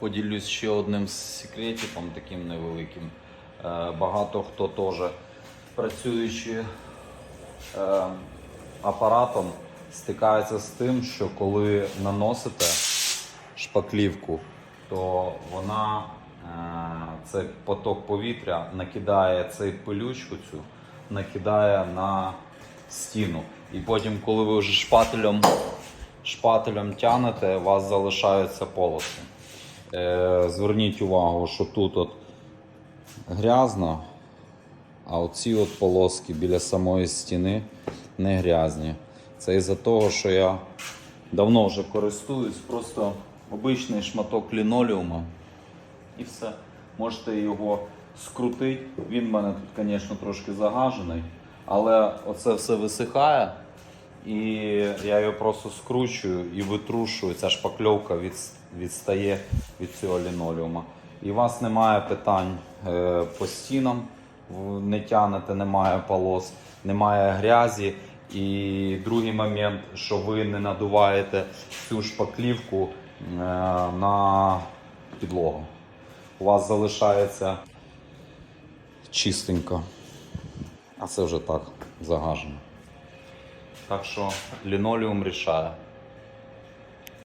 поділюсь ще одним секретиком таким невеликим. Е, Багато хто теж працюючи е, апаратом, стикається з тим, що коли наносите шпаклівку, то вона е, цей поток повітря накидає цей пилючку цю, накидає на стіну. І потім, коли ви вже шпателем, шпателем тянете, у вас залишаються полоси. Е, зверніть увагу, що тут от грязно, а оці от полоски біля самої стіни не грязні. Це із-за того, що я давно вже користуюсь, просто обичний шматок лінолеуму і все. Можете його скрутити. Він в мене тут, звісно, трошки загажений, але оце все висихає. І я його просто скручую і витрушую. Ця шпакльовка від, відстає від цього лінолеума. І у вас немає питань е, по стінам, не тянете, немає полос, немає грязі. І другий момент, що ви не надуваєте цю шпаклівку е, на підлогу. У вас залишається чистенько. А це вже так загажено. Так що лінолеум рішає.